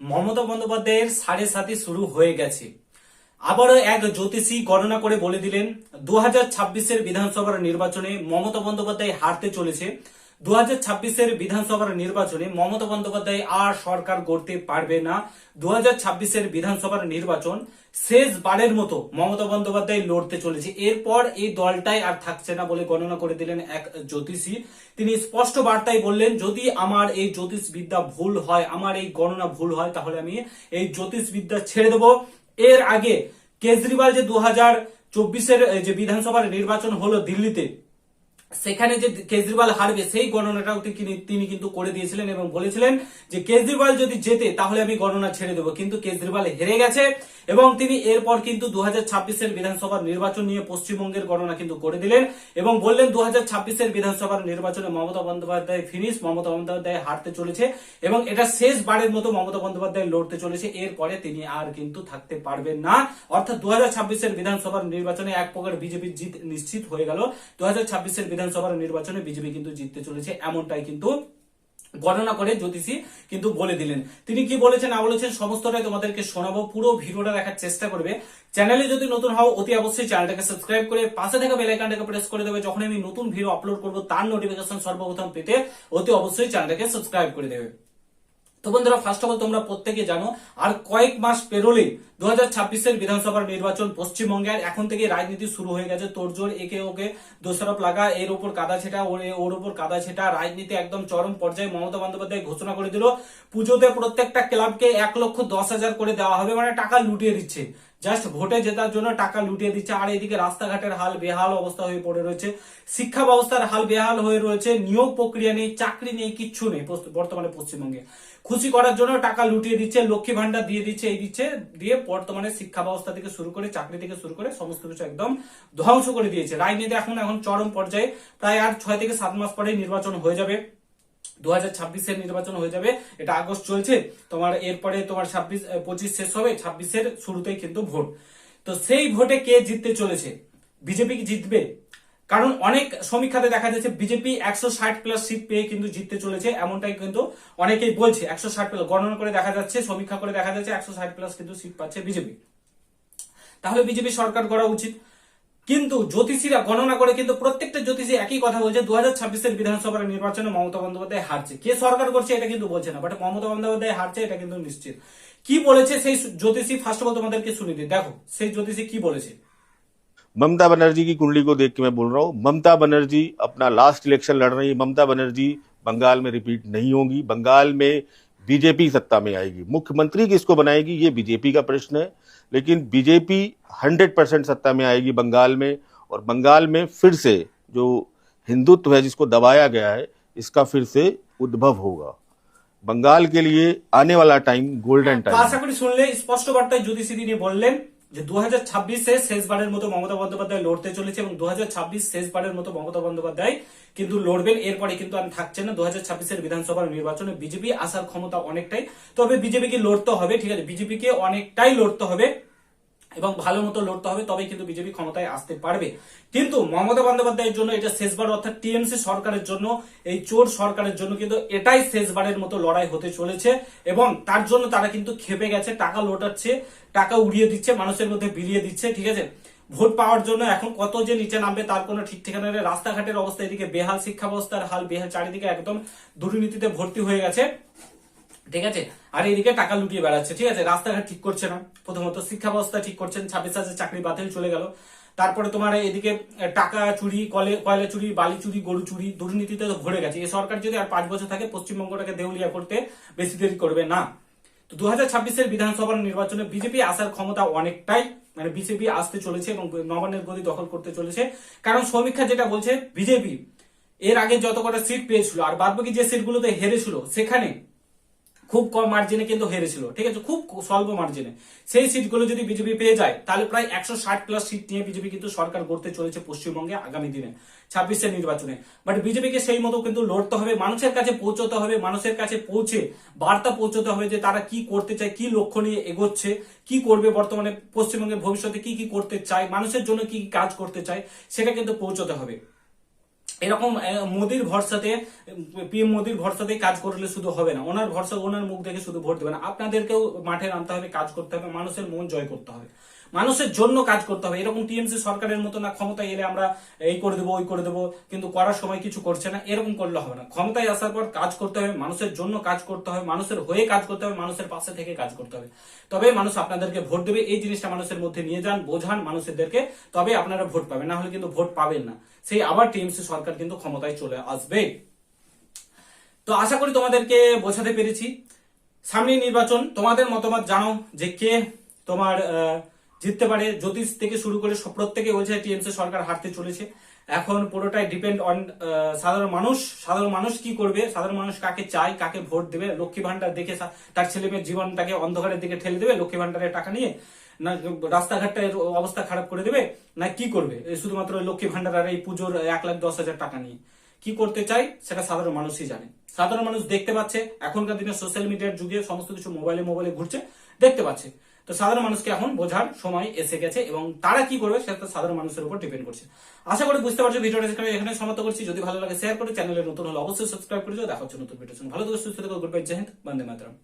মমতা বন্দ্যোপাধ্যায়ের সাড়ে সাথে শুরু হয়ে গেছে। আবারও এক জ্যোতিষী গণনা করে বলে দিলেন, দু হাজার বিধানসভার নির্বাচনে মমতা বন্দ্যোপাধ্যায় হারতে চলেছে। দু হাজার ছাব্বিশের বিধানসভার নির্বাচনে মমতা বন্দ্যোপাধ্যায় আর সরকার গড়তে পারবে না। দু হাজার ছাব্বিশের বিধানসভার নির্বাচন শেষবারের মতো মমতা বন্দ্যোপাধ্যায় লড়তে চলেছে। এরপর এই দলটাই আর থাকছে না বলে গণনা করে দিলেন এক জ্যোতিষী। তিনি স্পষ্ট বার্তায় বললেন, যদি আমার এই জ্যোতিষ বিদ্যা ভুল হয়, আমার এই গণনা ভুল হয়, তাহলে আমি এই জ্যোতিষ বিদ্যা ছেড়ে দেবো। এর আগে কেজরিওয়াল যে দু হাজার চব্বিশের যে বিধানসভার নির্বাচন হলো দিল্লিতে সেখানে যে কেজরিওয়াল হারবে, সেই গণনাটাও তিনি- কিন্তু করে দিয়েছিলেন এবং বলেছিলেন যে কেজরিওয়াল যদি জেতে, তাহলে আমি গণনা ছেড়ে দেবো। কিন্তু কেজরিওয়াল হেরে গেছে এবং তিনি এরপর কিন্তু দু হাজার বিধানসভার নির্বাচন নিয়ে পশ্চিমবঙ্গের গণনা কিন্তু করে দিলেন এবং বললেন দু হাজার বিধানসভার নির্বাচনে মমতা বন্দ্যোপাধ্যায় ফিনিশ মমতা বন্দ্যোপাধ্যায় হারতে চলেছে এবং এটা শেষবারের মতো মমতা বন্দ্যোপাধ্যায় লড়তে চলেছে। এরপরে তিনি আর কিন্তু থাকতে পারবেন না। অর্থাৎ দু হাজার বিধানসভার নির্বাচনে এক প্রকার বিজেপির জিত নিশ্চিত হয়ে গেল। দু হাজার বিধানসভার নির্বাচনে বিজেপি কিন্তু জিততে চলেছে, এমনটাই কিন্তু গণনা করে জ্যোতিষী কিন্তু বলে দিলেন। তিনি কি বলেছেন, না বলেছেন, সমস্তটাই তোমাদেরকে শোনাবো। পুরো ভিডিওটা দেখার চেষ্টা করবে। চ্যানেলে যদি নতুন হও, অতি অবশ্যই চ্যানেলটাকে সাবস্ক্রাইব করে পাশে থাকা বেল আইকনটাকে প্রেস করে দেবে। যখন আমি নতুন ভিডিও আপলোড করব, তার নোটিফিকেশন সর্বপ্রথম পেতে অতি অবশ্যই চ্যানেলটাকে সাবস্ক্রাইব করে দেবে। তো বন্ধুরা ফার্স্ট অফ অল তোমরা প্রত্যেকে জানো, আর কয়েক মাস পেরোলে দু হাজার ছাব্বিশের বিধানসভার নির্বাচন পশ্চিমবঙ্গের, এখন থেকে রাজনীতি শুরু হয়ে গেছে। তোরজোর একে ওকে, দোষারোপ লাগা, এর উপর কাদা ছেটা, ওর ওর উপর কাদা ছেটা, রাজনীতি একদম চরম পর্যায়ে মমতা বন্দ্যোপাধ্যায় ঘোষণা করে দিল, পুজোতে প্রত্যেকটা ক্লাবকে এক লক্ষ দশ হাজার করে দেওয়া হবে মানে টাকা লুটিয়ে দিচ্ছে। জাস্ট ভোটে জেতার জন্য টাকা লুটিয়ে দিচ্ছে। আর এদিকে রাস্তাঘাটের হাল বেহাল অবস্থা হয়ে পড়ে রয়েছে। শিক্ষা ব্যবস্থার হাল বেহাল হয়ে রয়েছে। নিয়োগ প্রক্রিয়া নেই, চাকরি নেই, কিচ্ছু নেই বর্তমানে পশ্চিমবঙ্গে। খুশি করার জন্য টাকা লুটিয়ে দিচ্ছে, লক্ষ্মী ভান্ডার দিয়ে দিচ্ছে, এই দিচ্ছে, দিয়ে বর্তমানে শিক্ষা ব্যবস্থা থেকে শুরু করে, চাকরি থেকে শুরু করে সমস্ত কিছু একদম ধ্বংস করে দিয়েছে। রাজনীতি এখন এখন চরম পর্যায়ে। প্রায় আর ছয় থেকে সাত মাস পরেই নির্বাচন হয়ে যাবে। দু হাজার ছাব্বিশের নির্বাচন হয়ে যাবে, এটা আগস্ট চলছে, তোমার এরপরে তোমার ছাব্বিশ পঁচিশ শেষ হবে, ছাব্বিশের শুরুতেই কিন্তু ভোট। তো সেই ভোটে কে জিততে চলেছে? বিজেপি কি জিতবে? কারণ অনেক সমীক্ষাতে দেখা যাচ্ছে বিজেপি একশো ষাট প্লাস সিট পেয়ে কিন্তু জিততে চলেছে, এমনটাই কিন্তু অনেকেই বলছে, একশো ষাট প্লাস, গণনা করে দেখা যাচ্ছে, সমীক্ষা করে দেখা যাচ্ছে একশো ষাট প্লাস কিন্তু সিট পাচ্ছে বিজেপি। তাহলে বিজেপি সরকার করা উচিত। কিন্তু জ্যোতিষীরা গণনা করে কিন্তু প্রত্যেকটা জ্যোতিষী একই কথা বলছে দু হাজার ছাব্বিশের বিধানসভার নির্বাচনে মমতা বন্দ্যোপাধ্যায় হারছে কে সরকার করছে এটা কিন্তু বলছে না বাট মমতা বন্দ্যোপাধ্যায় হারছে এটা কিন্তু নিশ্চিত কি বলেছে সেই জ্যোতিষী ফার্স্ট অফ অল তোমাদেরকে শুনে দিই দেখো সেই জ্যোতিষী কি বলেছে ममता बनर्जी की कुंडली को देख के मैं बोल रहा हूँ ममता बनर्जी अपना लास्ट इलेक्शन लड़ रही है ममता बनर्जी बंगाल में रिपीट नहीं होगी बंगाल में बीजेपी सत्ता में आएगी मुख्यमंत्री किसको बनाएगी ये बीजेपी का प्रश्न है लेकिन बीजेपी 100 परसेंट सत्ता में आएगी बंगाल में और बंगाल में फिर से जो हिंदुत्व है जिसको दबाया गया है इसका फिर से उद्भव होगा बंगाल के लिए आने वाला टाइम गोल्डन তো टाइम আশা করি শুনলে স্পষ্ট বার্তায় জ্যোতিষী তিনি বললেন যে দু হাজার ছাব্বিশে শেষবারের মতো মমতা বন্দ্যোপাধ্যায় লড়তে চলেছে এবং দু হাজার ছাব্বিশ শেষবারের মতো মমতা বন্দ্যোপাধ্যায় কিন্তু লড়বেন। এরপরে কিন্তু আর থাকছে না। দু হাজার ছাব্বিশের বিধানসভার নির্বাচনে বিজেপি আসার ক্ষমতা অনেকটাই। তবে বিজেপিকে লড়তে হবে, ঠিক আছে? বিজেপিকে অনেকটাই লড়তে হবে। এবং ভালো মতো লড়তে হবে, তবেই কিন্তু বিজেপি ক্ষমতায় আসতে পারবে। কিন্তু মমতা বন্দ্যোপাধ্যায়ের জন্য এটা শেষবার, অর্থাৎ টিএমসি সরকারের জন্য, এই চোর সরকারের জন্য কিন্তু এটাই শেষবারের মতো লড়াই হতে চলেছে। এবং তার জন্য তারা কিন্তু খেপে গেছে, টাকা লোটাচ্ছে, টাকা উড়িয়ে দিচ্ছে, মানুষের মধ্যে বিলিয়ে দিচ্ছে, ঠিক আছে? ভোট পাওয়ার জন্য এখন কত যে নিচে নামবে তার কোনো ঠিক ঠিকানা নেই। রাস্তাঘাটের অবস্থা এদিকে বেহাল শিক্ষা ব্যবস্থার হাল, বেহাল চারিদিকে একদম দুর্নীতিতে ভর্তি হয়ে গেছে। ঠিক আছে? আর এদিকে টাকা লুটিয়ে বেড়াচ্ছে, ঠিক আছে? রাস্তাঘাট ঠিক করছে না। প্রথমত শিক্ষা ব্যবস্থা ঠিক করছেন, ছাব্বিশ হাজার চাকরি বাতিল চলে গেল। তারপরে তোমার এদিকে টাকা চুরি, কলে, কয়লা চুরি, বালি চুরি, গরু চুরি, দুর্নীতিতে ভরে গেছে। এই সরকার যদি আর পাঁচ বছর থাকে, পশ্চিমবঙ্গটাকে দেউলিয়া করতে বেশি দেরি করবে না। তো দু হাজার ছাব্বিশের বিধানসভার নির্বাচনে বিজেপি আসার ক্ষমতা অনেকটাই মানে বিজেপি আসতে চলেছে এবং নবান্নের গদি দখল করতে চলেছে। কারণ সমীক্ষা যেটা বলছে, বিজেপি, এর আগে যত কটা সিট পেয়েছিল, আর বাদবাকি যে সিটগুলোতে হেরেছিল, সেখানে খুব কম মার্জিনে কিন্তু হেরেছিল, ঠিক আছে? খুব স্বল্প মার্জিনে সেই সিটগুলো যদি বিজেপি পেয়ে যায়, তাহলে প্রায় একশো ষাট প্লাস সিট নিয়ে বিজেপি কিন্তু সরকার গড়তে চলেছে পশ্চিমবঙ্গে আগামী দিনে ছাব্বিশের নির্বাচনে। বাট বিজেপিকে সেই মতো কিন্তু লড়তে হবে, মানুষের কাছে পৌঁছতে হবে, মানুষের কাছে পৌঁছে বার্তা পৌঁছতে হবে যে তারা কি করতে চায়, কি লক্ষ্য নিয়ে এগোচ্ছে, কি করবে বর্তমানে পশ্চিমবঙ্গের ভবিষ্যতে, কি কি করতে চায়, মানুষের জন্য কি কি কাজ করতে চায়, সেটা কিন্তু পৌঁছতে হবে। এরকম মোদির ভরসাতে পিএম মোদির ভরসাতে কাজ করলে শুধু হবে না। ওনার ভরসা, ওনার মুখ দেখে শুধু ভোট দেবে না। আপনাদেরকেও মাঠে নামতে হবে, কাজ করতে হবে, মানুষের মন জয় করতে হবে। মানুষের জন্য কাজ করতে হবে। এরকম টিএমসি সরকারের মতো না ক্ষমতায় এলে আমরা এই করে দেবো ওই করে দেবো কিন্তু করার সময় কিছু করছে না এরকম করলে হবে না। ক্ষমতায় আসার পর কাজ করতে হবে মানুষের জন্য কাজ করতে হবে মানুষের হয়ে কাজ করতে হবে মানুষের পাশে থেকে কাজ করতে হবে। তবে মানুষ আপনাদেরকে ভোট দেবে এই জিনিসটা মানুষের মধ্যে নিয়ে যান বোঝান মানুষদেরকে তবে আপনারা ভোট পাবেন না হলে কিন্তু ভোট পাবেন না। সেই আবার টিএমসি সরকার কিন্তু ক্ষমতায় চলে আসবে। তো আশা করি তোমাদেরকে বোঝাতে পেরেছি। সামনে নির্বাচন তোমাদের মতামত জানাও যে কে তোমার আহ, জিততে পারে। জ্যোতিষ থেকে শুরু করে প্রত্যেকে বলছে টিএমসি সরকার হারতে চলেছে। এখন পুরোটাই ডিপেন্ড অন সাধারণ মানুষ। সাধারণ মানুষ কি করবে? সাধারণ মানুষ কাকে চায়, কাকে ভোট দেবে? লক্ষ্মী ভান্ডার দেখে তার ছেলে মেয়ের জীবনটাকে অন্ধকারের দিকে ঠেলে দেবে লক্ষ্মী ভান্ডারের টাকা নিয়ে? না, রাস্তাঘাটের অবস্থা খারাপ করে দেবে? না, কি করবে? শুধুমাত্র লক্ষ্মী ভান্ডার আর এই পুজোর এক লাখ দশ হাজার টাকা নিয়ে। কি করতে চাই সেটা সাধারণ মানুষই জানে। সাধারণ মানুষ দেখতে পাচ্ছে, এখনকার দিনে সোশ্যাল মিডিয়ার যুগে সমস্ত কিছু মোবাইলে মোবাইলে ঘুরছে, দেখতে পাচ্ছে। তো সাধারণ মানুষকে এখন বোঝার সময় এসে গেছে এবং তারা কি করবে সেটা সাধারণ মানুষের উপর ডিপেন্ড করছে। আশা করি বুঝতে পারছ, ভিডিওটা এখানে এখানে সমাপ্ত করছি। যদি ভালো লাগে শেয়ার করে চ্যানেলে নতুন হলে অবশ্যই সাবস্ক্রাইব করে দেখা নতুন ভিডিও ভালো থেকে, সুস্থ থেকে গুড বাই জয় হিন্দ, বন্দে মাতরম।